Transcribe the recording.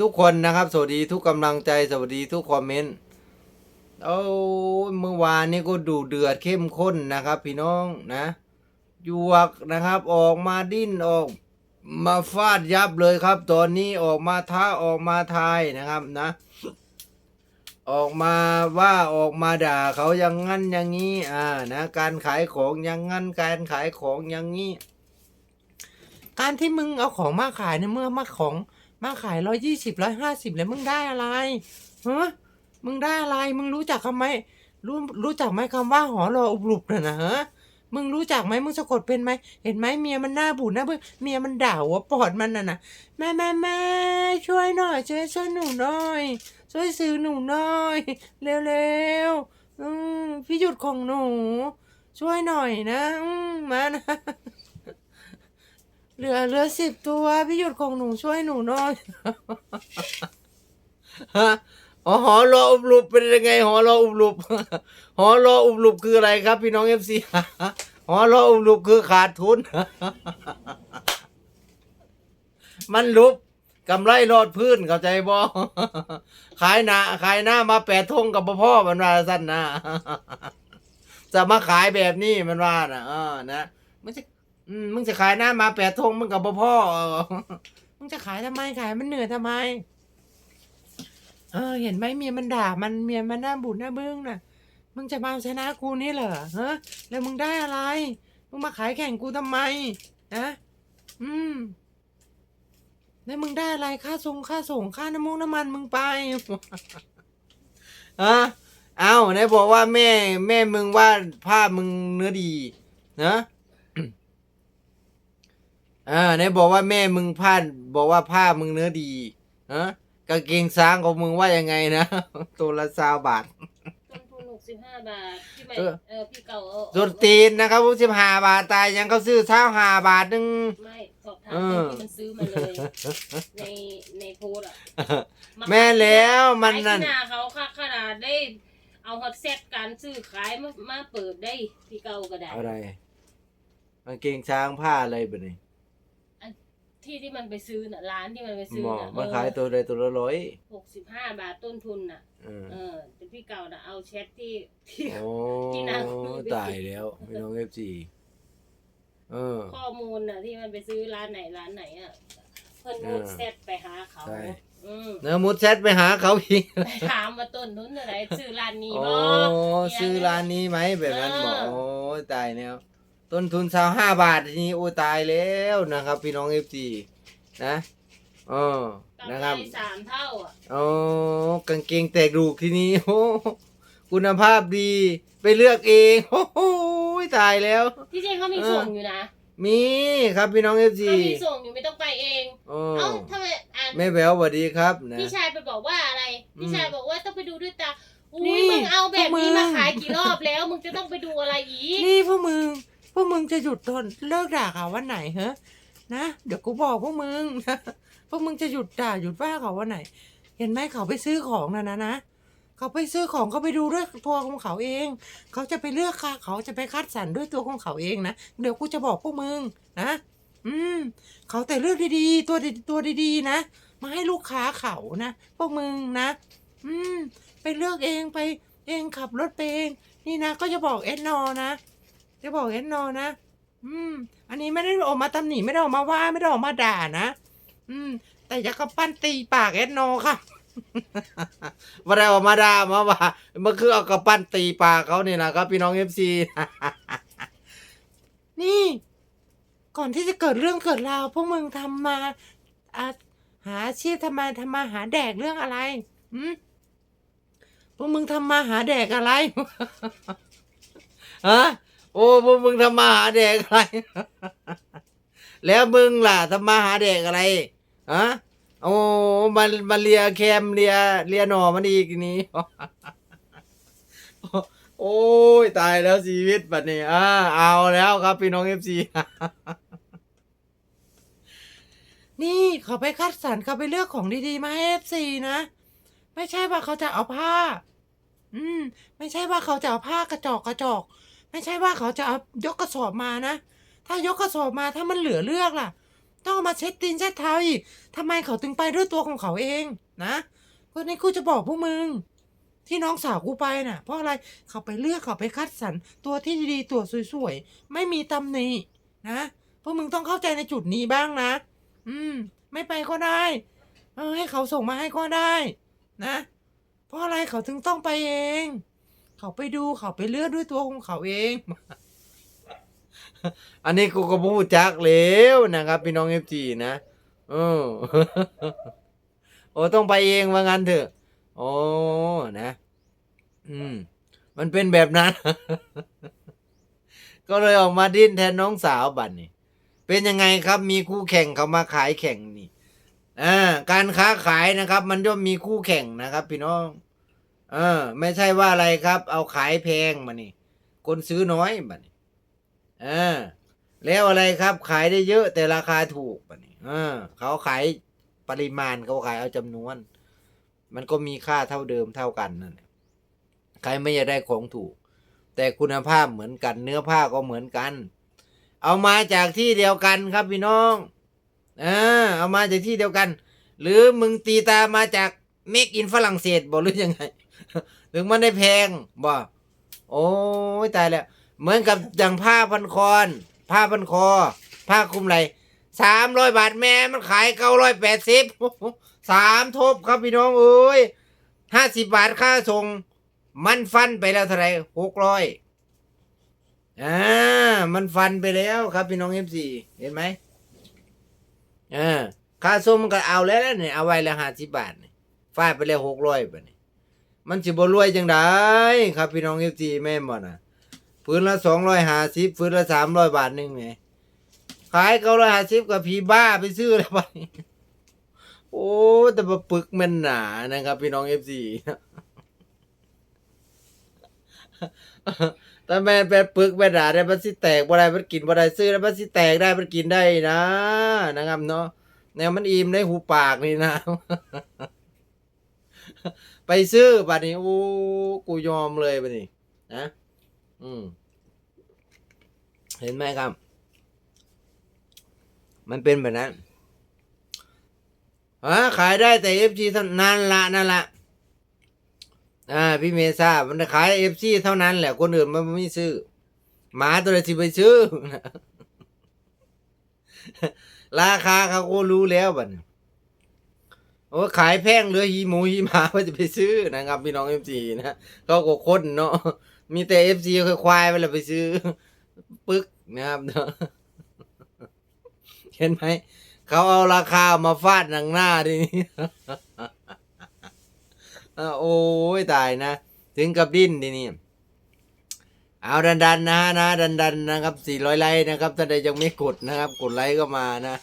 ทุกคนนะครับ สวัสดีทุกกำลังใจสวัสดีทุกคอมเมนต์โอ้เมื่อวานนี้ก็ดูเดือดเข้มข้นนะครับ พี่น้องนะยวกนะครับออกมาดิ้นออกมาฟาดยับเลยครับ ตอนนี้ออกมาท้าออกมาทายนะครับนะ ออกมาว่าออกมาด่าเขาอย่างงั้นอย่างนี้ อ่านะการขายของอย่างงั้นการขายของอย่างนี้ การที่มึงเอาของมาขายเนี่ยเมื่อมาของ มาขายร้อยยี่สิบร้อยห้าสิบแล้วมึงได้อะไรฮะมึงได้อะไร มึงรู้จักคำไหมรู้รู้จักไหมคำว่าหอรออุบลุบน่ะนะฮะมึงรู้จักไหมมึงสะกดเป็นไหมเห็นไหมเมียมันหน้าบูดหน้าเบื่อเมียมันด่าหัวปอดมันน่ะนะแม่แม่แม่ช่วยหน่อยช่วยช่วยหนูหน่อย ช่วยซื้อหนูหน่อยเร็วๆอืมพี่หยุดของหนู ช่วยหน่อยนะ อืมมานะ เหลือเหลือสิบตัว พี่หยุดของหนูช่วยหนูหน่อยฮะอ๋อหอรออุบลุบเป็นยังไง หอรออุบลุบหอรออุบลุบคืออะไรครับ พี่น้องเอฟซีหอรออุบลุบคือขาดทุน มันลุบกำไรรอดพื้นเข้าใจบ่ขายหนาขายหน้ามาแปดทงกับพ่อมันว่าสั้นนะจะมาขายแบบนี้มันว่านะเออนะมึงจะ อืมมึงจะขายหน้ามาแปดทงมึงกับพ่อเออมึงจะขายทำไมขายมันเหนื่อยทำไม เออ เห็นไหมเมียมันด่า มันเมียมันหน้าบุญหน้าเบื้องน่ะ มึงจะมาชนะกูนี่เหรอฮะแล้วมึงได้อะไร มึงมาขายแข่งกูทำไมนะอืมแล้วมึงได้อะไรค่าส่งค่าส่งค่าน้ำมูกน้ำมันมึงไปฮะเอาไหนบอกว่าแม่ แม่มึงว่าผ้ามึงเนื้อดีนะ อ่าไหนบอกว่าแม่มึงผ้าบอกว่าผ้ามึงเนื้อดีฮะกางเกงช้างของมึงว่ายังไงนะ ตัวละสาวบาทต้นทุนหกสิบห้าบาทพี่ใหม่เออเออพี่เก่าเอาส่วนตีนนะครับสิบห้าบาทตายยังเขาซื้อเช้าห้าบาทหนึง ไม่สอบถามเอคอนที่มันซื้อมาเลย ในในโพสต์อะาแม่แล้วมันขายนั่นที่นาเขาค่ะขนาดได้ เอาฮอตเซตการซื้อขายมามาเปิดได้พี่เก่าก็ได้อะไรกางเกงช้างผ้าอะไรแบบนี้ ที่ที่มันไปซื้อน่ะร้านที่มันไปซื้อหมอน่ะมันขายตัวใดตัวละร้อยหกสิบห้าบาทต้นทุนน่ะ เออเออ แต่พี่เก่าน่ะเอาแชทที่ที่ โอ้ที่นางตายแล้วพี่น้องเอฟซีเออ ข้อมูลน่ะ ที่มันไปซื้อร้านไหนร้านไหนอะเพิ่นเอรูอดเซตไปหาเขาใช่ อืมเนื้อมุดแชทไปหาเขาอีกไปถามว่าต้นทุนเท่าไหร่ซื้อร้านนี้โอ้บ่ ซื้อร้านนี้ไหมแบบนั้นเออบอกโอ้ยตายแล้ว ต้นทุนสาวห้าบาททีนี้โอ้ยตายแล้วนะครับ พี่น้องเอฟซีนะเออกำนะไรครับสามเท่าอะโอ้กางเกงแตกดูกทีนี้โอ้คุณภาพดีไปเลือกเองโอ้โหตายแล้ว ที่จริงเขามีเออ ส่งอยู่นะมีครับพี่น้องเอฟซีเขามีส่งอยู่ไม่ต้องไปเองโอ้เอ้าทำไมอ่านแม่แววสวัสดีครับนะ พี่ชายไปบอกว่าอะไรอืมพี่ชายบอกว่าต้องไปดูด้วยตาอุ้นี่ยมึงเอาแบบนี้พวกมึง มาขายกี่รอบแล้ว มึงจะต้องไปดูอะไรอีกนี่พวกมึงพ วกมึงจะหยุดทนเลิกด่าเขาวันไหนเหรอนะเดี๋ยวกูบอกพวกมึงพวกมึงจะหยุดด่าหยุดว่าเขาวันไหน เห็นไหมเขาไปซื้อของนะนะนะเขาไปซื้อของเขาไปดูด้วยตัวของเขาเอง เขาจะไปเลือกค่ะ เขาจะไปคัดสรรด้วยตัวของเขาเองนะเดี๋ยวกูจะบอกพวกมึงนะอืมเขาแต่เลือกดีๆ ตัวตัวดีๆนะมาให้ลูกค้าเขานะพวกมึงนะ อืม ไปเลือกเองไปเองขับรถไปเอง นี่นะก็จะบอกเอ็นนอนะ จะบอกเอ็นนอนะ อืม อันนี้ไม่ได้ออกมาตำหนิไม่ได้ออกมาว่าไม่ได้ออกมาด่านะ อืม แต่จะกระปั้นตีปากเอ็นนอค่ะม่ได้ออกมาด่ามาว่ามันคือเอากระปั้นตีปากเขาเนี่ยนะครับพี่น้องเอฟซีนี่ ก่อนที่จะเกิดเรื่องเกิดราวพวกมึงทำมาอะหาอาชีพทำมาทำมาหาแดกเรื่องอะไรอืมพวกมึงทำมาหาแดกอะไรฮะ โอ้พวกมึงทำมาหาแดกอะไร แล้วมึงล่ะทำมาหาแดกอะไรฮะโอ้มามาเลียแคมเลียเลียหนอมันอีกนี้ โอ้ยตายแล้วชีวิตแบัดนี้อ่าเอาแล้วครับพี่น้องเอฟซีนี่เขาไปคัดสรรเขาไปเลือกของดีๆ มาให้เอฟซีนะ ไม่ใช่ว่าเขาจะเอาผ้า อืม ไม่ใช่ว่าเขาจะเอาผ้ากระจอกกระจอก ไม่ใช่ว่าเขาจะเอายกกระสอบมานะ ถ้ายกกระสอบมาถ้ามันเหลือเลือกล่ะ ต้องมาเช็ดตีนเช็ดเท้าอีกทำไมเขาถึงไปด้วยตัวของเขาเองนะก็นี่กูจะบอกพวกมึง ที่น้องสาวกูไปน่ะ เพราะอะไรเขาไปเลือกเขาไปคัดสรรตัวที่ดีๆตัวสวยๆไม่มีตำหนินะพวกมึงต้องเข้าใจในจุดนี้บ้างนะ อืม ไม่ไปก็ได้ เออให้เขาส่งมาให้ก็ได้ นะ เพราะอะไรเขาถึงต้องไปเอง เขาไปดูเขาไปเลือกด้วยตัวของเขาเอง อันนี้กูก็พูดจักแล้วนะครับ พี่น้องเอฟจีนะเออโอ้ต้องไปเองว่างั้นเถอะ โอ้นะ อืม มันเป็นแบบนั้น ก็เลยออกมาดิ้นแทนน้องสาวบัตรนี่เป็นยังไงครับมีคู่แข่งเขามาขายแข่งนี่อ่าการค้าขายนะครับ มันย่อมมีคู่แข่งนะครับ พี่น้อง เออ ไม่ใช่ว่าอะไรครับ เอาขายแพงมานี่คนซื้อน้อยบันี้อ่าแล้วอะไรครับ ขายได้เยอะแต่ราคาถูกบัดนี้อ่าเขาขายปริมาณเขาขายเอาจำนวน มันก็มีค่าเท่าเดิมเท่ากันนั่นใครไม่อยากได้ของถูก แต่คุณภาพเหมือนกัน เนื้อผ้าก็เหมือนกัน เอามาจากที่เดียวกันครับพี่น้องอ่าเอามาจากที่เดียวกัน หรือมึงตีตามาจากเมกอินฝรั่งเศสบอกหรือยังไง ถึงมันได้แพงบ่โอ้ยตายแล้ว เหมือนกับอย่างผ้าพันคอนผ้าพันคอ ผ้าคลุมไหล่สามร้อยบาทแม่มันขายเก้าร้อยแปดสิบสามทบครับพี่น้องเอ้ยห้าสิบบาทค่าส่ง มันฟันไปแล้วเท่าไรหกร้อยอ่ามันฟันไปแล้วครับพี่น้องเอฟซีเห็นไหมอ่าค่าส่งมันก็เอาแล้วเนี่ยเอาไว้แล้วห้าสิบบาทฟาดไปแล้วหกร้อยบาทนี่ย มันสิบ่รวยจังไดครับพี่น้องเอฟซีแม่นบ่น่ะพื้นละสองร้อยห้าสิบพื้นละสามร้อยบาทหนึ่งไงขายเก้าร้อยห้าสิบกับผีบ้าไปซื้อแล้วไปโอ้แต่มาปึกมันหนานะครับ พี่น้องเอฟซีแต่แม่นเป็นปึกแม่นหนาได้มันสิแตกบ่ได้มันกินบ่ได้ซื้อแล้วมันสิแตกได้มันกินได้นะ นะครับเนาะแนวมันอิ่มในหูปากนี่นะ ไปซื้อบัดนี้โอ้กูยอมเลยบัดนี้นะอืมเห็นไหมครับ มันเป็นแบบนั้นอ่าขายได้แต่เอฟซีเท่านั้นละนั่นละอ่าพี่เมซ่ามันขายเอฟซีเท่านั้นแหละคนอื่นมันไม่ซื้อหมาตัวไหนที่ไปซื้อ ราคาเขาก็รู้แล้วบัดนี้ โอ้ขายแพงเหลือฮีหมูฮีหมาว่าจะไปซื้อนะครับพี่น้องเอฟซีนะเขาก็คนเนาะมีแต่เอฟซีคือควายไปแล้วไปซื้อ ปึ๊กนะครับเนาะเห็นไหมเขาเอาราคามาฟาดหนังหน้าทีนี้โอ้ยตายนะ ถึงกับดิ้นทีนี้เอาดันดันนะฮะนะดันดันนะครับสี่ร้อยไลค์นะครับถ้าใดยังไม่กดนะครับ กดไลค์ก็มานะ